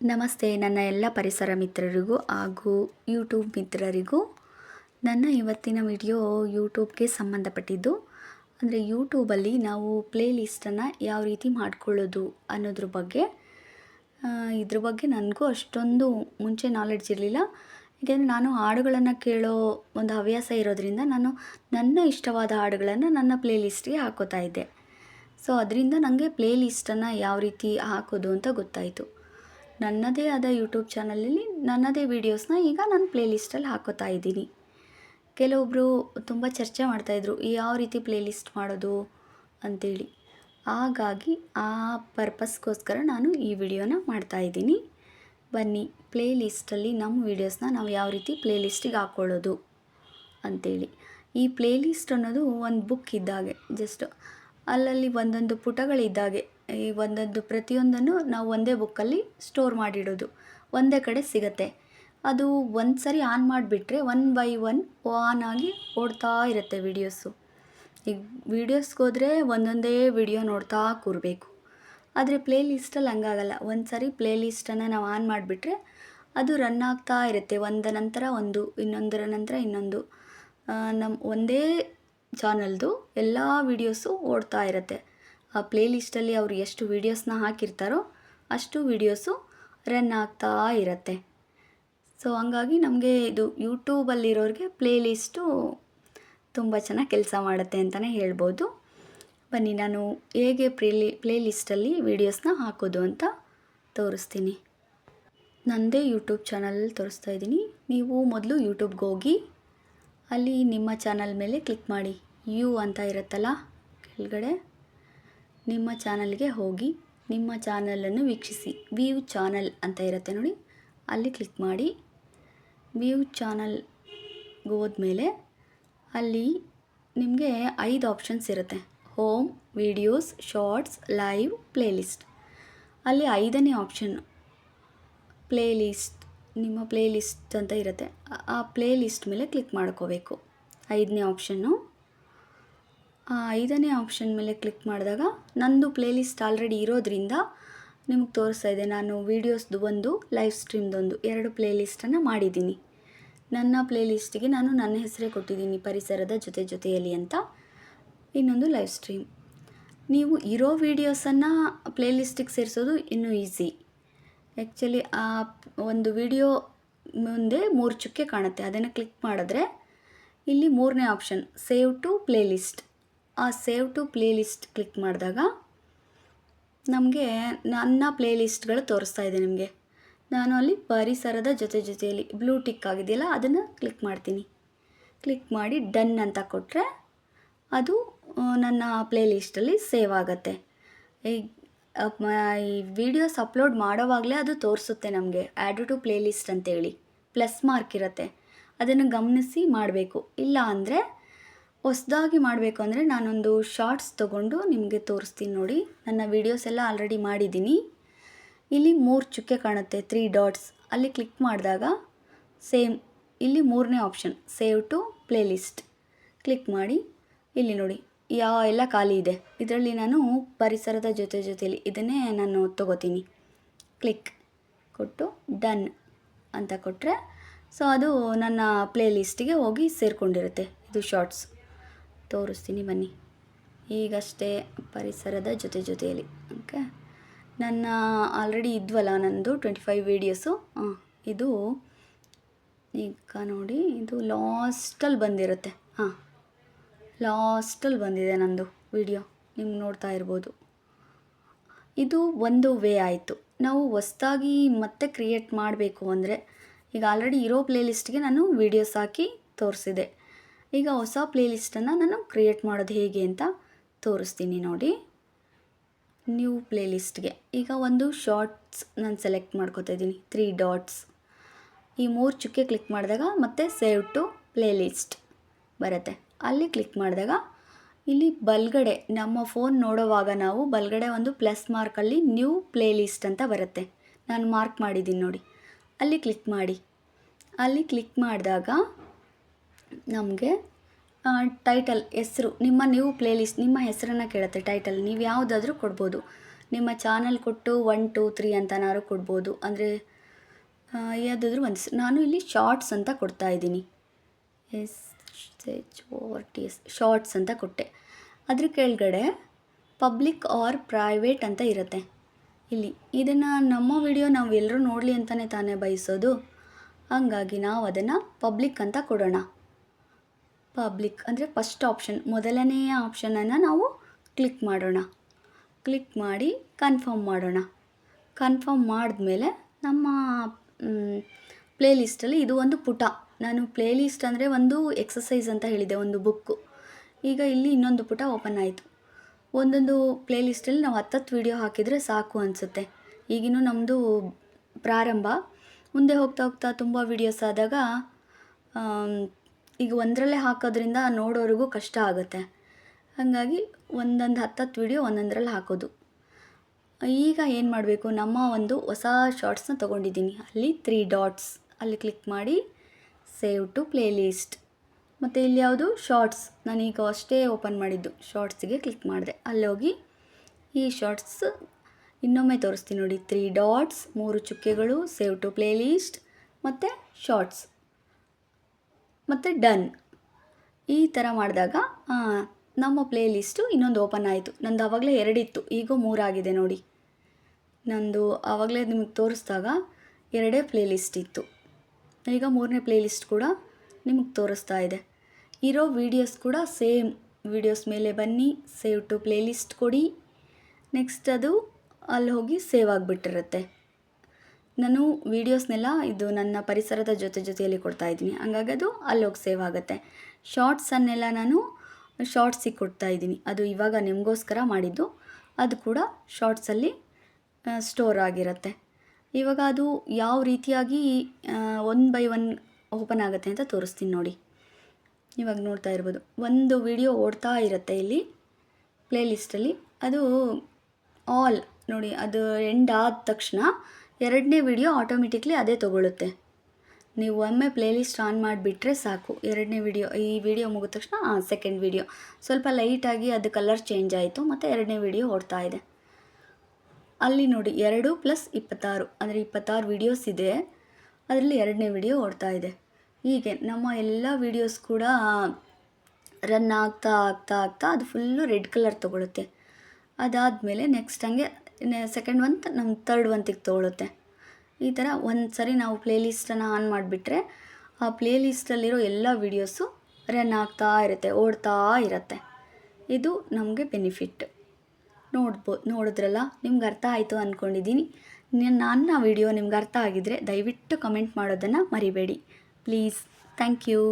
ನಮಸ್ತೆ ನನ್ನ ಎಲ್ಲ ಪರಿಸರ ಮಿತ್ರರಿಗೂ ಹಾಗೂ ಯೂಟ್ಯೂಬ್ ಮಿತ್ರರಿಗೂ. ನನ್ನ ಇವತ್ತಿನ ವಿಡಿಯೋ ಯೂಟ್ಯೂಬ್ಗೆ ಸಂಬಂಧಪಟ್ಟಿದ್ದು. ಅಂದರೆ ಯೂಟ್ಯೂಬಲ್ಲಿ ನಾವು ಪ್ಲೇ ಲಿಸ್ಟನ್ನು ಯಾವ ರೀತಿ ಮಾಡ್ಕೊಳ್ಳೋದು ಅನ್ನೋದ್ರ ಬಗ್ಗೆ. ಇದ್ರ ಬಗ್ಗೆ ನನಗೂ ಅಷ್ಟೊಂದು ಮುಂಚೆ ನಾಲೆಡ್ಜ್ ಇರಲಿಲ್ಲ. ಯಾಕೆಂದರೆ ನಾನು ಹಾಡುಗಳನ್ನು ಕೇಳೋ ಒಂದು ಹವ್ಯಾಸ ಇರೋದರಿಂದ ನಾನು ನನ್ನ ಇಷ್ಟವಾದ ಹಾಡುಗಳನ್ನು ನನ್ನ ಪ್ಲೇ ಲಿಸ್ಟ್ಗೆ ಹಾಕೋತಾ ಇದ್ದೆ. ಸೊ, ಅದರಿಂದ ನನಗೆ ಪ್ಲೇ ಲಿಸ್ಟನ್ನು ಯಾವ ರೀತಿ ಹಾಕೋದು ಅಂತ ಗೊತ್ತಾಯಿತು. ನನ್ನದೇ ಆದ ಯೂಟ್ಯೂಬ್ ಚಾನಲಲ್ಲಿ ನನ್ನದೇ ವೀಡಿಯೋಸ್ನ ಈಗ ನಾನು ಪ್ಲೇಲಿಸ್ಟಲ್ಲಿ ಹಾಕೋತಾ ಇದ್ದೀನಿ. ಕೆಲವೊಬ್ಬರು ತುಂಬ ಚರ್ಚೆ ಮಾಡ್ತಾಯಿದ್ರು ಯಾವ ರೀತಿ ಪ್ಲೇಲಿಸ್ಟ್ ಮಾಡೋದು? ಅಂತೇಳಿ. ಹಾಗಾಗಿ ಆ ಪರ್ಪಸ್ಗೋಸ್ಕರ ನಾನು ಈ ವಿಡಿಯೋನ ಮಾಡ್ತಾಯಿದ್ದೀನಿ ಬನ್ನಿ, ಪ್ಲೇಲಿಸ್ಟಲ್ಲಿ ನಮ್ಮ ವೀಡಿಯೋಸ್ನ ನಾವು ಯಾವ ರೀತಿ ಪ್ಲೇಲಿಸ್ಟಿಗೆ ಹಾಕ್ಕೊಳ್ಳೋದು ಅಂತೇಳಿ. ಈ ಪ್ಲೇಲಿಸ್ಟ್ ಅನ್ನೋದು ಒಂದು ಬುಕ್ ಇದ್ದಾಗೆ, ಜಸ್ಟ್ ಅಲ್ಲಲ್ಲಿ ಒಂದೊಂದು ಪುಟಗಳಿದ್ದಾಗೆ ಈ ಒಂದೊಂದು ಪ್ರತಿಯೊಂದನ್ನು ನಾವು ಒಂದೇ ಬುಕ್ಕಲ್ಲಿ ಸ್ಟೋರ್ ಮಾಡಿಡೋದು. ಒಂದೇ ಕಡೆ ಸಿಗತ್ತೆ. ಅದು ಒಂದು ಸರಿ ಆನ್ ಮಾಡಿಬಿಟ್ರೆ ಒನ್ ಬೈ ಒನ್ ಆನ್ ಆಗಿ ಓಡ್ತಾ ಇರುತ್ತೆ ವೀಡಿಯೋಸು. ಈಗ ವೀಡಿಯೋಸ್ಗೆ ಹೋದರೆ ಒಂದೊಂದೇ ವಿಡಿಯೋ ನೋಡ್ತಾ ಕೂರಬೇಕು. ಆದರೆ ಪ್ಲೇ ಲಿಸ್ಟಲ್ಲಿ ಹಂಗಾಗಲ್ಲ. ಒಂದು ಸರಿ ಪ್ಲೇ ಲಿಸ್ಟನ್ನು ನಾವು ಆನ್ ಮಾಡಿಬಿಟ್ರೆ ಅದು ರನ್ ಆಗ್ತಾ ಇರುತ್ತೆ. ಒಂದ ನಂತರ ಒಂದು, ಇನ್ನೊಂದರ ನಂತರ ಇನ್ನೊಂದು. ನಮ್ಮ ಒಂದೇ ಚಾನಲ್ದು ಎಲ್ಲ ವೀಡಿಯೋಸು ಓಡ್ತಾ ಇರುತ್ತೆ. ಆ ಪ್ಲೇ ಲಿಸ್ಟಲ್ಲಿ ಅವರು ಎಷ್ಟು ವೀಡಿಯೋಸ್ನ ಹಾಕಿರ್ತಾರೋ ಅಷ್ಟು ವೀಡಿಯೋಸು ರನ್ ಆಗ್ತಾ ಇರುತ್ತೆ. ಸೊ, ಹಂಗಾಗಿ ನಮಗೆ ಇದು ಯೂಟ್ಯೂಬಲ್ಲಿರೋರಿಗೆ ಪ್ಲೇ ಲಿಸ್ಟು ತುಂಬ ಚೆನ್ನಾಗಿ ಕೆಲಸ ಮಾಡುತ್ತೆ ಅಂತಲೇ ಹೇಳ್ಬೋದು. ಬನ್ನಿ, ನಾನು ಹೇಗೆ ಪ್ಲೇಲಿ ಪ್ಲೇ ಲಿಸ್ಟಲ್ಲಿ ವೀಡಿಯೋಸ್ನ ಹಾಕೋದು ಅಂತ ತೋರಿಸ್ತೀನಿ. ನನ್ನದೇ ಯೂಟ್ಯೂಬ್ ಚಾನಲ್ ತೋರಿಸ್ತಾ ಇದ್ದೀನಿ. ನೀವು ಮೊದಲು ಯೂಟ್ಯೂಬ್ಗೆ ಹೋಗಿ, ಅಲ್ಲಿ ನಿಮ್ಮ ಚಾನಲ್ ಮೇಲೆ ಕ್ಲಿಕ್ ಮಾಡಿ. ಯು ಅಂತ ಇರುತ್ತಲ್ಲ, ಕೆಳಗಡೆ. ನಿಮ್ಮ ಚಾನಲ್ಗೆ ಹೋಗಿ ನಿಮ್ಮ ಚಾನಲನ್ನು ವೀಕ್ಷಿಸಿ. ವ್ಯೂ ಚಾನಲ್ ಅಂತ ಇರುತ್ತೆ ನೋಡಿ. ಅಲ್ಲಿ ಕ್ಲಿಕ್ ಮಾಡಿ. ವ್ಯೂ ಚಾನಲ್ಗೆ ಹೋದ್ಮೇಲೆ ಅಲ್ಲಿ ನಿಮಗೆ ಐದು ಆಪ್ಷನ್ಸ್ ಇರುತ್ತೆ. Home, videos, shorts, live, playlist. ಅಲ್ಲಿ ಐದನೇ ಆಪ್ಷನ್ ಪ್ಲೇಲಿಸ್ಟ್, ನಿಮ್ಮ ಪ್ಲೇಲಿಸ್ಟ್ ಅಂತ ಇರುತ್ತೆ. ಆ- ಪ್ಲೇಲಿಸ್ಟ್ ಪ್ಲೇ ಲಿಸ್ಟ್ ಮೇಲೆ ಕ್ಲಿಕ್ ಮಾಡ್ಕೋಬೇಕು. ಐದನೇ ಆಪ್ಷನ್ನು ಐದನೇ ಆಪ್ಷನ್ ಮೇಲೆ ಕ್ಲಿಕ್ ಮಾಡಿದಾಗ ನಂದು ಪ್ಲೇಲಿಸ್ಟ್ ಆಲ್ರೆಡಿ ಇರೋದ್ರಿಂದ ನಿಮಗೆ ತೋರಿಸ್ತಾ ಇದೆ. ನಾನು ವೀಡಿಯೋಸ್ದು ಒಂದು, ಲೈವ್ ಸ್ಟ್ರೀಮ್ದೊಂದು, ಎರಡು ಪ್ಲೇಲಿಸ್ಟನ್ನು ಮಾಡಿದ್ದೀನಿ. ನನ್ನ ಪ್ಲೇಲಿಸ್ಟಿಗೆ ನಾನು ನನ್ನ ಹೆಸರೇ ಕೊಟ್ಟಿದ್ದೀನಿ, ಪರಿಸರದ ಜೊತೆ ಜೊತೆಯಲ್ಲಿ ಅಂತ. ಇನ್ನೊಂದು ಲೈವ್ ಸ್ಟ್ರೀಮ್. ನೀವು ಇರೋ ವೀಡಿಯೋಸನ್ನು ಪ್ಲೇಲಿಸ್ಟಿಗೆ ಸೇರಿಸೋದು ಇನ್ನೂ ಈಸಿ. ಆ್ಯಕ್ಚುಲಿ ಆ ಒಂದು ವಿಡಿಯೋ ಮುಂದೆ ಮೂರು ಚುಕ್ಕೆ ಕಾಣುತ್ತೆ. ಅದನ್ನು ಕ್ಲಿಕ್ ಮಾಡಿದ್ರೆ ಇಲ್ಲಿ ಮೂರನೇ option, save to playlist ಆ save to playlist click ಮಾಡಿದಾಗ ನಮಗೆ ನನ್ನ ಪ್ಲೇ ಲಿಸ್ಟ್ಗಳು ತೋರಿಸ್ತಾ ಇದೆ ನಿಮಗೆ. ನಾನು ಅಲ್ಲಿ ಪರಿಸರದ ಜೊತೆ ಜೊತೆಯಲ್ಲಿ ಬ್ಲೂ ಟಿಕ್ ಆಗಿದೆಯಲ್ಲ, ಅದನ್ನು ಕ್ಲಿಕ್ ಮಾಡ್ತೀನಿ. ಕ್ಲಿಕ್ ಮಾಡಿ ಡನ್ ಅಂತ ಕೊಟ್ಟರೆ ಅದು ನನ್ನ ಪ್ಲೇ ಲಿಸ್ಟಲ್ಲಿ ಸೇವ್ ಆಗುತ್ತೆ. ಈ ಈ ವಿಡಿಯೋಸ್ ಅಪ್ಲೋಡ್ ಮಾಡೋವಾಗಲೇ ಅದು ತೋರಿಸುತ್ತೆ ನಮಗೆ, ಆ್ಯಡ್ ಟು ಪ್ಲೇ ಲಿಸ್ಟ್ ಅಂತೇಳಿ. ಪ್ಲಸ್ ಮಾರ್ಕ್ ಇರುತ್ತೆ. ಅದನ್ನು ಗಮನಿಸಿ ಮಾಡಬೇಕು. ಇಲ್ಲ ಅಂದರೆ ಹೊಸ್ದಾಗಿ ಮಾಡಬೇಕು ಅಂದರೆ ನಾನೊಂದು ಶಾರ್ಟ್ಸ್ ತೊಗೊಂಡು ನಿಮಗೆ ತೋರಿಸ್ತೀನಿ ನೋಡಿ. ನನ್ನ ವೀಡಿಯೋಸ್ ಎಲ್ಲ ಆಲ್ರೆಡಿ ಮಾಡಿದ್ದೀನಿ. ಇಲ್ಲಿ ಮೂರು ಚುಕ್ಕೆ ಕಾಣುತ್ತೆ ತ್ರೀ ಡಾಟ್ಸ್ ಅಲ್ಲಿ ಕ್ಲಿಕ್ ಮಾಡಿದಾಗ ಸೇಮ್ ಇಲ್ಲಿ ಮೂರನೇ option save to playlist click ಮಾಡಿ, ಇಲ್ಲಿ ನೋಡಿ ಯಾವ ಎಲ್ಲ ಖಾಲಿ ಇದೆ. ಇದರಲ್ಲಿ ನಾನು ಪರಿಸರದ ಜೊತೆ ಜೊತೆಯಲ್ಲಿ ಇದನ್ನೇ ನಾನು ತಗೋತೀನಿ. ಕ್ಲಿಕ್ ಕೊಟ್ಟು ಡನ್ ಅಂತ ಕೊಟ್ಟರೆ ಸೊ ಅದು ನನ್ನ ಪ್ಲೇಲಿಸ್ಟಿಗೆ ಹೋಗಿ ಸೇರಿಕೊಂಡಿರುತ್ತೆ, ಇದು ಶಾರ್ಟ್ಸ್ ತೋರಿಸ್ತೀನಿ ಬನ್ನಿ. ಈಗಷ್ಟೇ ಪರಿಸರದ ಜೊತೆ ಜೊತೆಯಲ್ಲಿ, ಓಕೆ? ನನ್ನ ಆಲ್ರೆಡಿ ಇದ್ವಲ್ಲ ನಂದು ಟ್ವೆಂಟಿ ಫೈವ್ ವೀಡಿಯೋಸು ಇದು ಈಗ ನೋಡಿ, ಇದು ಲಾಸ್ಟಲ್ಲಿ ಬಂದಿರುತ್ತೆ. ಹಾಂ ಲಾಸ್ಟಲ್ಲಿ ಬಂದಿದೆ ನಂದು ವಿಡಿಯೋ ನಿಮ್ಗೆ ನೋಡ್ತಾ ಇರ್ಬೋದು. ಇದು ಒಂದು ವೇ ಆಯಿತು. ನಾವು ಹೊಸ್ದಾಗಿ ಮತ್ತೆ ಕ್ರಿಯೇಟ್ ಮಾಡಬೇಕು ಅಂದರೆ ಈಗ ಆಲ್ರೆಡಿ ಇರೋ ಪ್ಲೇಲಿಸ್ಟ್ಗೆ ನಾನು ವೀಡಿಯೋಸ್ ಹಾಕಿ ತೋರಿಸಿದೆ. ಈಗ ಹೊಸ ಪ್ಲೇಲಿಸ್ಟನ್ನು ನಾನು ಕ್ರಿಯೇಟ್ ಮಾಡೋದು ಹೇಗೆ ಅಂತ ತೋರಿಸ್ತೀನಿ ನೋಡಿ. ನ್ಯೂ ಪ್ಲೇಲಿಸ್ಟ್ಗೆ. ಈಗ ಒಂದು ಶಾರ್ಟ್ಸ್ ನಾನು ಸೆಲೆಕ್ಟ್ ಮಾಡ್ಕೋತಾ ಇದ್ದೀನಿ. Three dots. ಈ ಮೂರು ಚುಕ್ಕೆ ಕ್ಲಿಕ್ ಮಾಡಿದಾಗ ಮತ್ತೆ ಸೇವ್ ಟು ಪ್ಲೇಲಿಸ್ಟ್ ಬರುತ್ತೆ. ಅಲ್ಲಿ ಕ್ಲಿಕ್ ಮಾಡಿದಾಗ ಇಲ್ಲಿ ಬಲ್ಗಡೆ, ನಮ್ಮ ಫೋನ್ ನೋಡೋವಾಗ ನಾವು ಬಲ್ಗಡೆ ಒಂದು ಪ್ಲಸ್ ಮಾರ್ಕಲ್ಲಿ ನ್ಯೂ ಪ್ಲೇಲಿಸ್ಟ್ ಅಂತ ಬರುತ್ತೆ. ನಾನು ಮಾರ್ಕ್ ಮಾಡಿದ್ದೀನಿ ನೋಡಿ. ಅಲ್ಲಿ ಕ್ಲಿಕ್ ಮಾಡಿ. ಅಲ್ಲಿ ಕ್ಲಿಕ್ ಮಾಡಿದಾಗ ನಮಗೆ ಟೈಟಲ್ ಹೆಸರು, ನಿಮ್ಮ ನೀವು ಪ್ಲೇಲಿಸ್ಟ್ ನಿಮ್ಮ ಹೆಸರನ್ನು ಕೇಳುತ್ತೆ ಟೈಟಲ್ ನೀವು ಯಾವುದಾದ್ರೂ ಕೊಡ್ಬೋದು. ನಿಮ್ಮ ಚಾನಲ್ ಕೊಟ್ಟು ಒನ್ ಟೂ ತ್ರೀ ಅಂತನಾದ್ರು ಕೊಡ್ಬೋದು. ಅಂದರೆ ಯಾವುದಾದ್ರೂ ಒಂದು ನಾನು ಇಲ್ಲಿ ಶಾರ್ಟ್ಸ್ ಅಂತ ಕೊಡ್ತಾ ಇದ್ದೀನಿ. S H O T S shorts ಅಂತ ಕೊಟ್ಟೆ. ಅದ್ರ ಕೆಳಗಡೆ ಪಬ್ಲಿಕ್ ಆರ್ ಪ್ರೈವೇಟ್ ಅಂತ ಇರುತ್ತೆ. ಇಲ್ಲಿ, ಇದನ್ನು ನಮ್ಮ ವಿಡಿಯೋ ನಾವು ಎಲ್ಲರೂ ನೋಡಲಿ ಅಂತಲೇ ತಾನೇ ಬಯಸೋದು. ಹಂಗಾಗಿ ನಾವು ಅದನ್ನು ಪಬ್ಲಿಕ್ ಅಂತ ಕೊಡೋಣ. ಪಬ್ಲಿಕ್ ಅಂದರೆ ಫಸ್ಟ್ ಆಪ್ಷನ್ ಮೊದಲನೆಯ ಆಪ್ಷನನ್ನು ನಾವು ಕ್ಲಿಕ್ ಮಾಡೋಣ. ಕ್ಲಿಕ್ ಮಾಡಿ ಕನ್ಫರ್ಮ್ ಮಾಡೋಣ. ಕನ್ಫರ್ಮ್ ಮಾಡಿದ್ಮೇಲೆ ನಮ್ಮ ಪ್ಲೇಲಿಸ್ಟಲ್ಲಿ ಇದು ಒಂದು ಪುಟ. ನಾನು ಪ್ಲೇಲಿಸ್ಟ್ ಅಂದರೆ ಒಂದು ಎಕ್ಸಸೈಸ್ ಅಂತ ಹೇಳಿದೆ, ಒಂದು ಬುಕ್ಕು ಈಗ ಇಲ್ಲಿ ಇನ್ನೊಂದು ಪುಟ ಓಪನ್ ಆಯಿತು. ಒಂದೊಂದು ಪ್ಲೇಲಿಸ್ಟಲ್ಲಿ ನಾವು ಹತ್ತತ್ತು ವೀಡಿಯೋ ಹಾಕಿದರೆ ಸಾಕು ಅನಿಸುತ್ತೆ. ಈಗಿನೂ ನಮ್ಮದು ಪ್ರಾರಂಭ. ಮುಂದೆ ಹೋಗ್ತಾ ಹೋಗ್ತಾ ತುಂಬ ವೀಡಿಯೋಸ್ ಆದಾಗ ಈಗ ಒಂದರಲ್ಲೇ ಹಾಕೋದ್ರಿಂದ ನೋಡೋರಿಗೂ ಕಷ್ಟ ಆಗುತ್ತೆ. ಹಾಗಾಗಿ ಒಂದೊಂದು ಹತ್ತತ್ತು ವೀಡಿಯೋ ಒಂದೊಂದರಲ್ಲಿ ಹಾಕೋದು. ಈಗ ಏನು ಮಾಡಬೇಕು? ನಮ್ಮ ಒಂದು ಹೊಸ ಶಾರ್ಟ್ಸ್ನ ತೊಗೊಂಡಿದ್ದೀನಿ. ಅಲ್ಲಿ ತ್ರೀ ಡಾಟ್ಸ್ ಅಲ್ಲಿ ಕ್ಲಿಕ್ ಮಾಡಿ ಸೇವ್ ಟು ಪ್ಲೇ ಲೀಸ್ಟ್ ಮತ್ತು ಇಲ್ಲಿ ಯಾವುದು? ಶಾರ್ಟ್ಸ್ ನಾನೀಗ ಅಷ್ಟೇ ಓಪನ್ ಮಾಡಿದ್ದು. ಶಾರ್ಟ್ಸಿಗೆ ಕ್ಲಿಕ್ ಮಾಡಿದೆ. ಅಲ್ಲಿ ಹೋಗಿ ಈ ಶಾರ್ಟ್ಸ್ ಇನ್ನೊಮ್ಮೆ ತೋರಿಸ್ತೀನಿ ನೋಡಿ. ತ್ರೀ ಡಾಟ್ಸ್ ಮೂರು ಚುಕ್ಕೆಗಳು ಸೇವ್ ಟು ಪ್ಲೇ ಲೀಸ್ಟ್ ಮತ್ತು ಶಾರ್ಟ್ಸ್ ಮತ್ತು ಡನ್. ಈ ಥರ ಮಾಡಿದಾಗ ನಮ್ಮ ಪ್ಲೇ ಲಿಸ್ಟು ಇನ್ನೊಂದು ಓಪನ್ ಆಯಿತು. ನಂದು ಆವಾಗಲೇ ಎರಡಿತ್ತು. ಈಗ ಮೂರಾಗಿದೆ ನೋಡಿ. ನಂದು ಆವಾಗಲೇ ನಿಮಗೆ ತೋರಿಸಿದಾಗ ಎರಡೇ ಪ್ಲೇ ಲಿಸ್ಟ್ ಇತ್ತು. ಈಗ ಮೂರನೇ ಪ್ಲೇ ಲಿಸ್ಟ್ ಕೂಡ ನಿಮಗೆ ತೋರಿಸ್ತಾ ಇದೆ. ಇರೋ ವೀಡಿಯೋಸ್ ಕೂಡ ಸೇಮ್. ವೀಡಿಯೋಸ್ ಮೇಲೆ ಬನ್ನಿ, ಸೇವ್ ಟು ಪ್ಲೇ ಲಿಸ್ಟ್ ಕೊಡಿ. ನೆಕ್ಸ್ಟ್ ಅದು ಅಲ್ಲಿ ಹೋಗಿ ಸೇವ್ ಆಗಿಬಿಟ್ಟಿರುತ್ತೆ. ನಾನು ವೀಡಿಯೋಸ್ನೆಲ್ಲ ಇದು ನನ್ನ ಪರಿಸರದ ಜೊತೆ ಜೊತೆಯಲ್ಲಿ ಕೊಡ್ತಾ ಇದ್ದೀನಿ. ಹಂಗಾಗಿ ಅದು ಅಲ್ಲೋಗಿ ಸೇವ್ ಆಗುತ್ತೆ. ಶಾರ್ಟ್ಸನ್ನೆಲ್ಲ ನಾನು ಶಾರ್ಟ್ಸಿಗೆ ಕೊಡ್ತಾ ಇದ್ದೀನಿ. ಅದು ಇವಾಗ ನಿಮಗೋಸ್ಕರ ಮಾಡಿದ್ದು. ಅದು ಕೂಡ ಶಾರ್ಟ್ಸಲ್ಲಿ ಸ್ಟೋರ್ ಆಗಿರುತ್ತೆ. ಇವಾಗ ಅದು ಯಾವ ರೀತಿಯಾಗಿ ಒನ್ ಬೈ ಒನ್ ಓಪನ್ ಆಗುತ್ತೆ ಅಂತ ತೋರಿಸ್ತೀನಿ ನೋಡಿ. ಇವಾಗ ನೋಡ್ತಾ ಇರ್ಬೋದು. ಒಂದು ವಿಡಿಯೋ ಓಡ್ತಾ ಇರುತ್ತೆ ಇಲ್ಲಿ ಪ್ಲೇ ಲಿಸ್ಟಲ್ಲಿ ಅದು ಆಲ್ ನೋಡಿ, ಅದು ಎಂಡ್ ಆದ ತಕ್ಷಣ ಎರಡನೇ ವಿಡಿಯೋ ಆಟೋಮೆಟಿಕ್ಲಿ ಅದೇ ತೊಗೊಳುತ್ತೆ. ನೀವು ಒಮ್ಮೆ ಪ್ಲೇಲಿಸ್ಟ್ ಆನ್ ಮಾಡಿಬಿಟ್ರೆ ಸಾಕು. ಎರಡನೇ ವಿಡಿಯೋ, ಈ ವಿಡಿಯೋ ಮುಗಿದ ತಕ್ಷಣ ಸೆಕೆಂಡ್ ವಿಡಿಯೋ. ಸ್ವಲ್ಪ ಲೈಟಾಗಿ ಅದು ಕಲರ್ ಚೇಂಜ್ ಆಯಿತು, ಮತ್ತು ಎರಡನೇ ವಿಡಿಯೋ ಓಡ್ತಾ ಇದೆ. ಅಲ್ಲಿ ನೋಡಿ, ಎರಡು ಪ್ಲಸ್ ಇಪ್ಪತ್ತಾರು. ಅಂದರೆ ಇಪ್ಪತ್ತಾರು ವಿಡಿಯೋಸ್ ಇದೆ. ಅದರಲ್ಲಿ ಎರಡನೇ ವಿಡಿಯೋ ಓಡ್ತಾ ಇದೆ. ಹೀಗೆ ನಮ್ಮ ಎಲ್ಲ ವಿಡಿಯೋಸ್ ಕೂಡ ರನ್ ಆಗ್ತಾ ಆಗ್ತಾ ಆಗ್ತಾ ಅದು ಫುಲ್ಲು ರೆಡ್ ಕಲರ್ ತೊಗೊಳುತ್ತೆ. ಅದಾದಮೇಲೆ ನೆಕ್ಸ್ಟ್ ಹಂಗೆ ಸೆಕೆಂಡ್ ಮಂತ್ ನಮ್ಮ ತರ್ಡ್ ಮಂತಿಗೆ ತೊಗೊಳುತ್ತೆ ಈ ಥರ ಒಂದು ಸರಿ ನಾವು ಪ್ಲೇ ಲಿಸ್ಟನ್ನು ಆನ್ ಮಾಡಿಬಿಟ್ರೆ, ಆ ಪ್ಲೇ ಲಿಸ್ಟಲ್ಲಿರೋ ಎಲ್ಲ ವೀಡಿಯೋಸು ರನ್ ಆಗ್ತಾ ಇರುತ್ತೆ, ಓಡ್ತಾ ಇರುತ್ತೆ. ಇದು ನಮಗೆ ಬೆನಿಫಿಟ್ ನೋಡ್ಬೋ, ನೋಡಿದ್ರಲ್ಲ? ನಿಮ್ಗೆ ಅರ್ಥ ಆಯಿತು ಅಂದ್ಕೊಂಡಿದ್ದೀನಿ ನನ್ನ ವಿಡಿಯೋ ನಿಮ್ಗೆ ಅರ್ಥ ಆಗಿದ್ರೆ ದಯವಿಟ್ಟು ಕಮೆಂಟ್ ಮಾಡೋದನ್ನು ಮರಿಬೇಡಿ. Please thank you